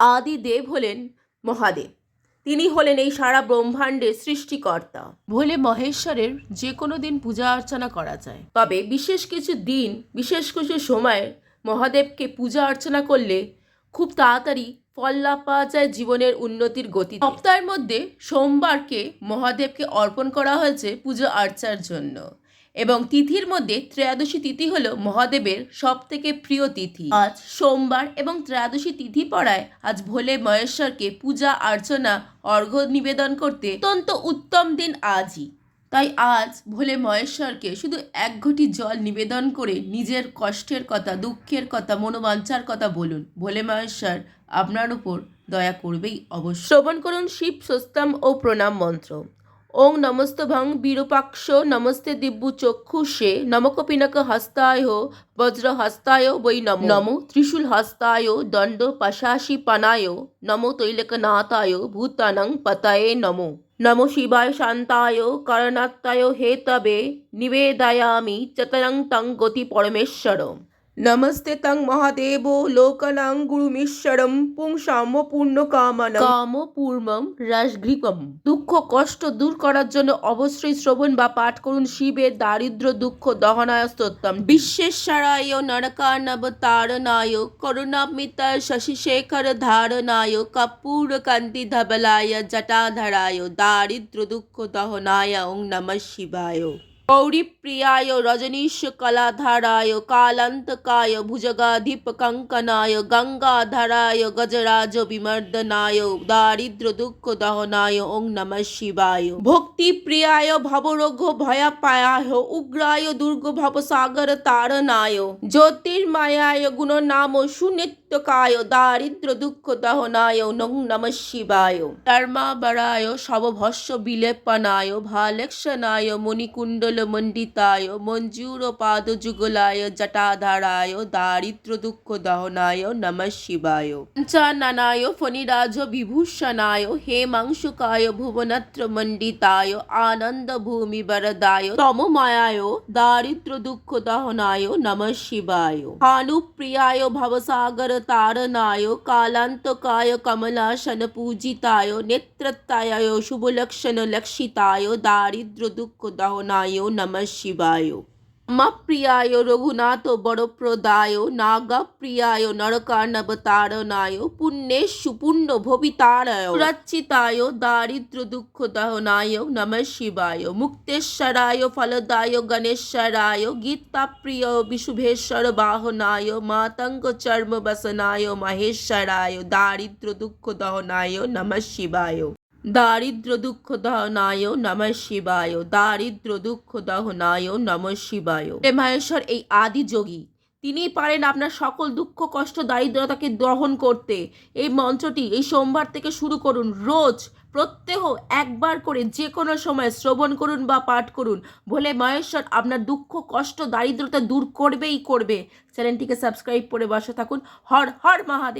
আদি দেব হলেন মহাদেব। তিনি হলেন এই সারা ব্রহ্মাণ্ডের সৃষ্টিকর্তা। ভোলে মহেশ্বরের যে কোনো দিন পূজা অর্চনা করা যায়। তবে বিশেষ কিছু দিন বিশেষ কিছু সময় মহাদেবকে পূজা অর্চনা করলে খুব তাড়াতাড়ি ফল লাভ পাওয়া যায় জীবনের উন্নতির গতি সপ্তাহের মধ্যে সোমবারকে মহাদেবকে অর্পণ করা হয়েছে পুজো আর্চার জন্য। এবং তিথির মধ্যে ত্রয়োদশী তিথি হল মহাদেবের সব থেকে প্রিয় তিথি। আজ সোমবার এবং ত্রয়োদশী তিথি পড়ায় আজ ভোলে মহেশ্বরকে পূজা অর্চনা অর্ঘ্য নিবেদন করতে অত্যন্ত উত্তম দিন আজই। তাই আজ ভোলে মহেশ্বরকে শুধু এক ঘটি জল নিবেদন করে নিজের কষ্টের কথা দুঃখের কথা মনোবাঞ্ছার কথা বলুন। ভোলে মহেশ্বর আপনার উপর দয়া করবেই অবশ্য শ্রবণ করুন শিব সস্তাম ও প্রণাম মন্ত্র। ওং নমস্তভং বিরূপাক্ষ নমস্তে দিব্যু চক্ষুষে নমক পিনক হস্তায় বজ্র হস্তায় বৈ নম। নমো। ত্রিশূল হস্তায় দণ্ড পাশাশি পানায় নমো তৈলকনাথায় ভূতানং পতয়ে নমো। নমো শিবায় শান্তায় করণাত্তায় হে তবে নিবেদয়ামি চতরং তং গতি পরমেশ্বর নমস্তে তং মহাদেব লোকনাং গুরুমীশ্বরম পুংসাম পূর্ণ কামন কাম পূর্ণম রাসঘৃকম দুঃখ, কষ্ট দূর করার জন্য অবশ্যই শ্রবণ বা পাঠ করুন শিবের দারিদ্র, দুঃখ দহনায় স্তোত্তম বিশ্বেশ্বরায় নরকানব তারনায় করুণামিতা শশিশেখর ধারনায়, কাপুর কান্তি ধবলায়, জটাধরায়, দারিদ্র, দুঃখ, দহনায়, ওং নম শিবায়। গঙ্গাধরায় গজরাজ বিমর্দনায় দারিদ্র দুঃখ দহনায় ওং নমঃ শিবায় ভক্তি প্রিয়ায় ভবরোগ ভয়াপায়ায় উগ্রায় দুর্গ ভবসাগর তারনায় জ্যোতির্মায়ায় গুণনাম সুনিত্যকায় দারিদ্র দুঃখ দহনায় নং নমঃ শিবায় ধর্মাবরায় শবভস্য বিলেপনায় ভালেক্ষণায় মণিকুণ্ডল মণ্ডিতায় মঞ্জুর পাদ যুগলায় জটাধারায় দারিদ্র দুঃখ দহনায় নমঃ শিবায়। পঞ্চাননায় ফণিরাজ বিভূষণায় হেমাংশুকায় ভুবনত্র মণ্ডিতায় আনন্দ ভূমি বরদায় তমমায়ায় দারিদ্র দুঃখ দহনায় নমঃ শিবায়। ভানুপ্রিয়ায় ভবসাগর তারনায় কালান্তকায় কমলাসন পূজিতায় নেত্রত্তায় শুভলক্ষণ লক্ষিতায় দারিদ্র দুঃখ দহনায় নমঃ শিবায় প্রিয়ায় রঘুনাথ বরপ্রদায় নাগপ্রিয়ায় নরকার্ণবতারণায় পুণ্য ভবিতারায় রচিতায় দারিদ্র দুঃখ দহনায় নমঃ শিবায় মুক্তেশ্বরায় ফলদায় গণেশ্বরায় গীতাপ্রিয় বিশুভেশ্বর বাহনায় মাতঙ্গ চর্ম বসনায় মহেশ্বরায় দারিদ্র দুঃখ দহনায় নমঃ শিবায় দারিদ্র দুঃখ দহনায় নমঃ শিবায় দারিদ্র দুঃখ দহনায় নমঃ শিবায়। মহেশ্বর এই আদি যোগী তিনি পারেন আপনার সকল দুঃখ, কষ্ট, দারিদ্রতাকে দহন করতে। এই মন্ত্রটি এই সোমবার থেকে শুরু করুন। রোজ প্রত্যেহ একবার করে যে কোনো সময় শ্রবণ করুন বা পাঠ করুন। ভোলে মহেশ্বর আপনার দুঃখ, কষ্ট, দারিদ্রতা দূর করবেই করবে। চ্যানেলটিকে সাবস্ক্রাইব করে বসে থাকুন। হর হর মহাদেব।